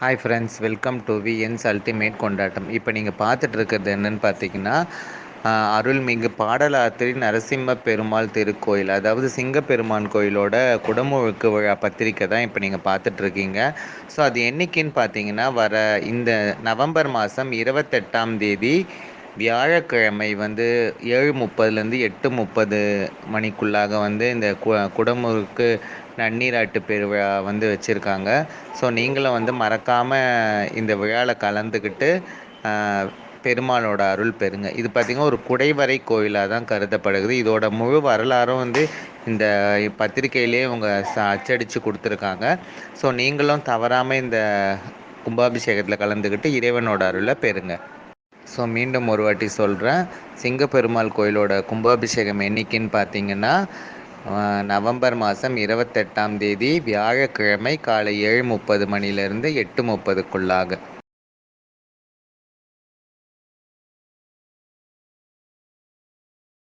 Hi friends welcome to VNS ultimate கொண்டாட்டம் இப்போ நீங்கள் பார்த்துட்டு இருக்கிறது என்னன்னு பார்த்தீங்கன்னா அருள்மிகு பாடலாத்திரி நரசிம்ம பெருமாள் திருக்கோயில். அதாவது சிங்கப்பெருமான் கோயிலோட குடமுழுக்கு விழா பத்திரிக்கை தான் இப்போ நீங்கள் பார்த்துட்ருக்கீங்க ஸோ அது என்னைக்குன்னு பார்த்தீங்கன்னா வர இந்த நவம்பர் மாதம் இருபத்தெட்டாம் தேதி வியாழக்கிழமை வந்து ஏழு முப்பதுலேருந்து எட்டு முப்பது மணிக்குள்ளாக வந்து இந்த கு குடமுருக்கு நன்னீராட்டு பெருவிழா வந்து வச்சுருக்காங்க. ஸோ நீங்களும் வந்து மறக்காமல் இந்த விழாவில் கலந்துக்கிட்டு பெருமாளோட அருள் பெறுங்க. இது பார்த்திங்கன்னா ஒரு குடைவரை கோயிலாக தான் கருதப்படுகிறது. இதோட முழு வரலாறும் வந்து இந்த பத்திரிக்கையிலே இவங்க ச அச்சடித்து கொடுத்துருக்காங்க. ஸோ நீங்களும் தவறாமல் இந்த கும்பாபிஷேகத்தில் கலந்துக்கிட்டு இறைவனோட அருளை பெறுங்க. ஸோ மீண்டும் ஒரு வாட்டி சொல்கிறேன் சிங்கப்பெருமாள் கோயிலோட கும்பாபிஷேகம் என்னைக்குன்னு பார்த்தீங்கன்னா நவம்பர் மாதம் இருபத்தெட்டாம் தேதி வியாழக்கிழமை காலை ஏழு முப்பது மணிலேருந்து எட்டு முப்பதுக்குள்ளாக.